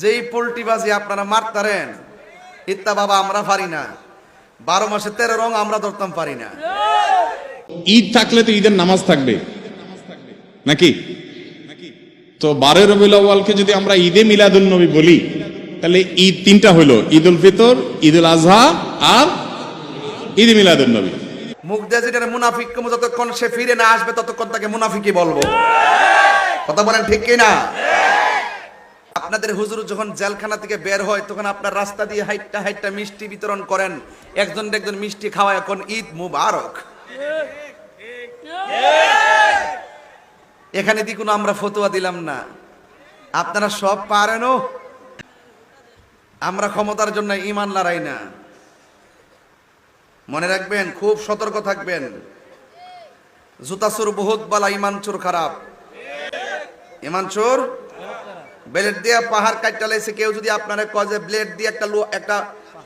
যেই পোল্ট্রিবাজি আপনারা মারতারেন ইত্তা বাবা আমরা পারি না। বারো মাসে তেরো রং আমরা ধরতাম পারি না। ঈদ থাকলে তো ঈদের নামাজ থাকবে। নাকি? তো বারো রবিউল যদি আমরা ঈদে মিলাদুল নবী বলি তাহলে ঈদ তিনটা হলো ঈদ উল ফিতর ঈদ উল আজহা আর ঈদ মিলাদুল নবী। মুখ দিয়ে যেটা মুনাফিক যতক্ষণ সে ফিরে না আসবে ততক্ষণ তাকে মুনাফিকই বলব। কথা বলেন ঠিক কি না আপনাদের হুজুর যখন জেলখানা থেকে বের হয়, তখন আপনার রাস্তা দিয়ে হাইটটা হাইটটা মিষ্টি বিতরণ করেন। একজন একজন মিষ্টি খাওয়া এখন ঈদ মুবারক। এখানে দি কোনো আমরা ফতুয়া দিলাম না। আপনারা সব পারেনও আমরা ক্ষমতার জন্য ইমান লড়াই না। মনে রাখবেন, খুব সতর্ক থাকবেন। জুতাচোর বহুত বালা ইমান চোর খারাপ। ইমান চোর? ব্লেড দিয়ে পাহাড় কাটতে লাইছে কেউ যদি আপনারা কয় যে ব্লেড দিয়ে একটা একটা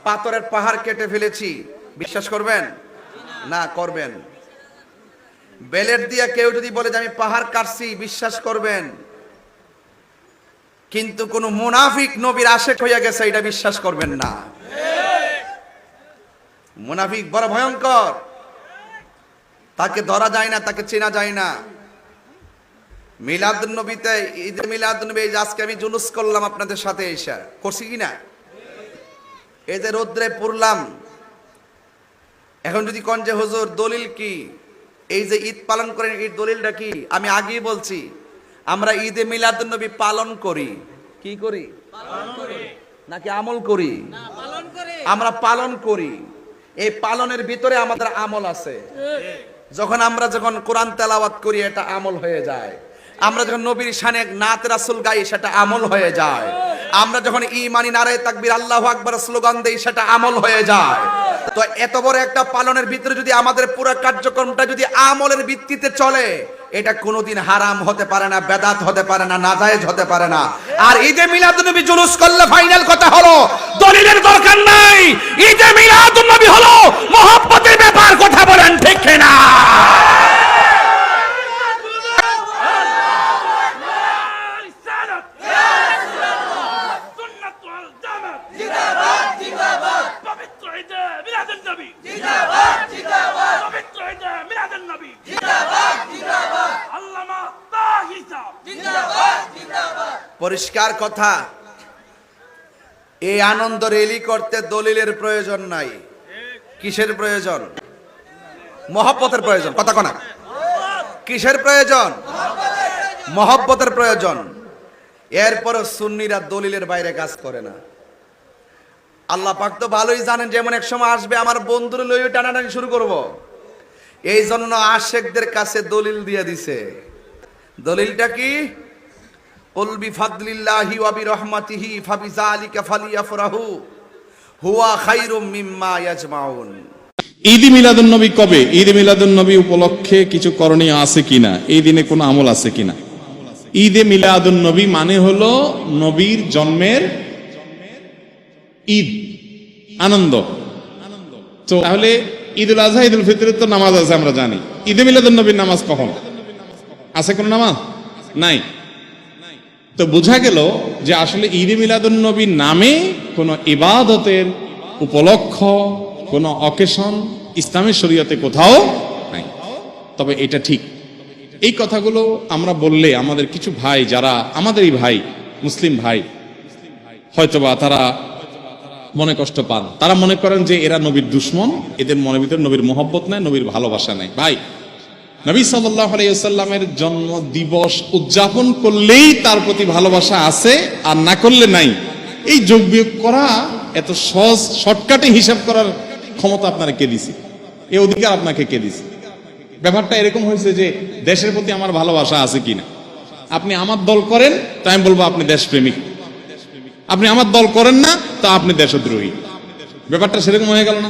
পাথরের পাহাড় কেটে ফেলেছি, বিশ্বাস করবেন? না, করবেন। ব্লেড দিয়ে কেউ যদি বলে যে আমি পাহাড় কাটছি, বিশ্বাস করবেন? কিন্তু কোন মুনাফিক নবীর আশেক হইয়া গেছে, এটা বিশ্বাস করবেন না। মুনাফিক বড় ভয়ঙ্কর। তাকে ধরা যায় না, তাকে চেনা যায় না। মিলাদ নবীতে ঈদে মিলাদ নবী এই যে আজকে আমি জুলুস করলাম আপনাদের সাথে এসে। করছি কি না? এই যে রোদ্রে পড়লাম। এখন যদি কন যে হুজুর দলিল কি? এই যে ঈদ পালন করেন এই দলিলটা কি? আমি আগেই বলছি আমরা ঈদে মিলাদ নবী পালন করি। কি করি? নাকি আমল করি? আমরা পালন করি। এই পালনের ভিতরে আমাদের আমল আছে। যখন আমরা যখন কোরআন তেলাওয়াত করি এটা আমল হয়ে যায়। আমরা যখন নবীর শানে নাত রাসুল গাই, সেটা আমল হয়ে যায়। আমরা যখন ইমানি নারে তাকবির, আল্লাহু আকবার স্লোগান দেই, সেটা আমল হয়ে যায়। তো এত বড় একটা পালনের ভিতরে যদি আমাদের পুরো কার্যক্রমটা যদি আমলের ভিত্তিতে চলে, এটা কোনোদিন হারাম হতে পারে না, বেদাত হতে পারে না, নাজায়েজ হতে পারে না। আর ঈদে মিলাদুন্নবী জুলুস করলে ফাইনাল কথা হলো, দলিলের দরকার নাই। ঈদে মিলাদুন্নবী হলো পরিষ্কার কথা, এই আনন্দ রেলি করতে দলিলের প্রয়োজন নাই। কিসের প্রয়োজন? মহব্বতের প্রয়োজন। কথা কনা। কিসের প্রয়োজন? মহব্বতের প্রয়োজন। এরপরও সুন্নিরা দলিলের বাইরে কাজ করে না। আল্লাহ পাক তো ভালোই জানেন যেমন এক সময় আসবে, আমার বন্ধুর লইয়ে টানাটানি শুরু করব। এই জন্য আশেকদের কাছে দলিল দিয়ে দিছে। দলিলটা কি? কুল বিফাদলিল্লাহি ওয়া বিরহমাতিহি ফাবিযালিকা ফালিয়াফরাহু, হুয়া খায়রুম মিম্মা ইয়াজমাউন। ঈদ মিলাদুন নবী কবে? ঈদ মিলাদুন নবী উপলক্ষে কিছু করণীয় আছে কিনা? এই দিনে কোনো আমল আছে কিনা? ঈদে মিলাদুন নবী মানে হলো নবীর জন্মের ঈদ, আনন্দ। তো তাহলে ঈদ উল আজহা, ঈদুল উল ফিতরের তো নামাজ আছে, আমরা জানি। ঈদে মিলাদুল নবীর নামাজ কখন? আছে কোন নামাজ? নাই। তো বোঝা গেল যে আসলে ঈদে মিলাদুল নবীর নামে কোনো ইবাদতের উপলক্ষ, কোনো অকেশন ইসলামের শরীয়তে কোথাও নাই। তবে এটা ঠিক। এই কথাগুলো আমরা বললে আমাদের কিছু ভাই যারা, আমাদেরই ভাই, মুসলিম ভাই, হয়তোবা তারা মনে কষ্ট পান। তারা মনে করেন যে এরা নবীর দুশ্মন, এদের মনে ভিতরে নবীর মোহব্বত নাই, নবীর ভালোবাসা নাই। ভাই নবী সাল্লাহ আলাইসাল্লামের জন্ম দিবস উদযাপন করলেই তার প্রতি ভালোবাসা আছে আর না করলে নাই। এই যোগ বিয়োগ করা এত সহজ শর্টকাটে হিসাব করার ক্ষমতা আপনারা কে দিছি? এই অধিকার আপনাকে কে দিছে? ব্যাপারটা এরকম হয়েছে যে দেশের প্রতি আমার ভালোবাসা আছে কিনা? আপনি আমার দল করেন তাই আমি বলব আপনি দেশপ্রেমিক। আপনি আমার দল করেন না, তা আপনি দেশদ্রোহী। ব্যাপারটা সেরকম হয়ে গেল না?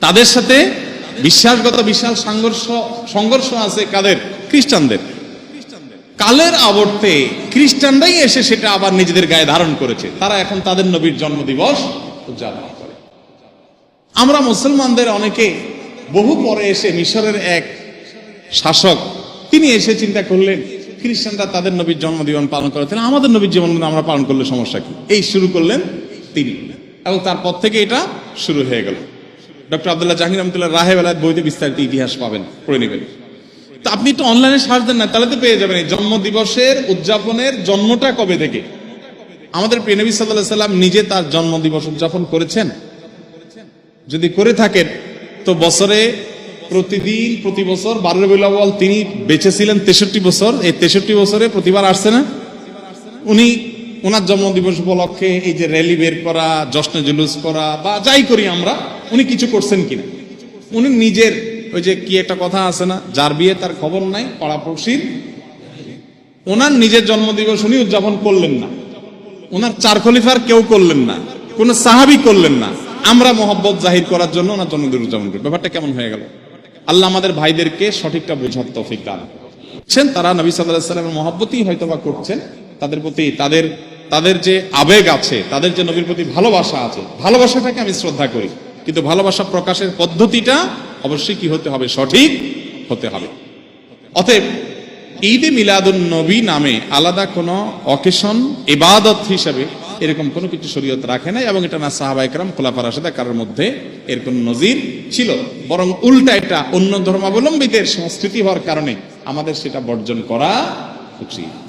তাদের সাথে বিশ্বাসগত বিশাল সংঘর্ষ সংঘর্ষ আছে কাদের? খ্রিস্টানদের। কালের আবর্তে খ্রিস্টানরাই এসে সেটা আবার নিজেদের গায়ে ধারণ করেছে। তারা এখন তাদের নবীর জন্মদিবস উদযাপন করে। আমরা মুসলমানদের অনেকে বহু পরে এসে মিশরের এক শাসক, তিনি এসে চিন্তা করলেন, খ্রিস্টানরা তাদের নবীর জন্মদিবস পালন করে। তাহলে আমাদের নবীর জন্মদিন আমরা পালন করলে সমস্যা কি? এই শুরু করলেন তিনি। এবং তারপর থেকে এটা শুরু হয়ে গেল। ডক্টর আব্দুল্লাহ জাহির রহমতুল্লাহ রাহে বেলায় বইতে বিস্তারিত ইতিহাস পাবেন, পড়ে নেবেন। তো আপনি একটু অনলাইনে সার্চ দেন না, তাহলে তো পেয়ে যাবেন জন্ম দিবসের উদযাপনের জন্মটা কবে থেকে? আমাদের প্রিয় নবী সাল্লাহ সাল্লাম নিজে তার জন্ম দিবস উদযাপন করেছেন? যদি করে থাকেন, তো বছরে প্রতিদিন, প্রতি বছর বারো আউয়াল তিনি বেঁচে ছিলেন তেষট্টি বছর, এই তেষট্টি বছরে প্রতিবার আসছে না? উনি ওনার জন্মদিবস উপলক্ষে এই যে র্যালি বের করা, জশ্নে জুলুস করা, বা যাই করি আমরা উনি কিছু করছেন কিনা? উনি নিজের ওই যে কি একটা কথা আছে না, যার বিয়ে তার খবর নাই, পাড়াপড়শির। ওনার নিজের জন্মদিবস উনি উদযাপন করলেন না। ওনার চার খলিফার কেউ করলেন না, কোন সাহাবি করলেন না। আমরা মোহব্বত জাহির করার জন্য ওনার জন্মদিন উদযাপন করি। ব্যাপারটা কেমন হয়ে গেল? আল্লাহ আমাদের ভাইদেরকে সঠিকটা বোঝার তৌফিক দান করছেন। তারা নবী সাল্লাহ সাল্লামের মহব্বতই হয়তো বা করছেন। তাদের প্রতি তাদের তাদের যে আবেগ আছে, তাদের যে নবীর প্রতি ভালোবাসা আছে, ভালোবাসাটাকে আমি শ্রদ্ধা করি। কিন্তু ভালোবাসা প্রকাশের পদ্ধতিটা অবশ্যই কি হতে হবে? সঠিক হতে হবে। অতএব ঈদে মিলাদুন নবী নামে আলাদা কোনো অকেশন, ইবাদত হিসাবে এরকম কোনো কিছু শরীয়ত রাখে নাই এবং এটা না সাহাবা একরাম, খোলাফা রাশেদা কারোর মধ্যে এর কোন নজির ছিল। বরং উল্টা এটা অন্য ধর্মাবলম্বীদের সংস্কৃতি হওয়ার কারণে আমাদের সেটা বর্জন করা উচিত।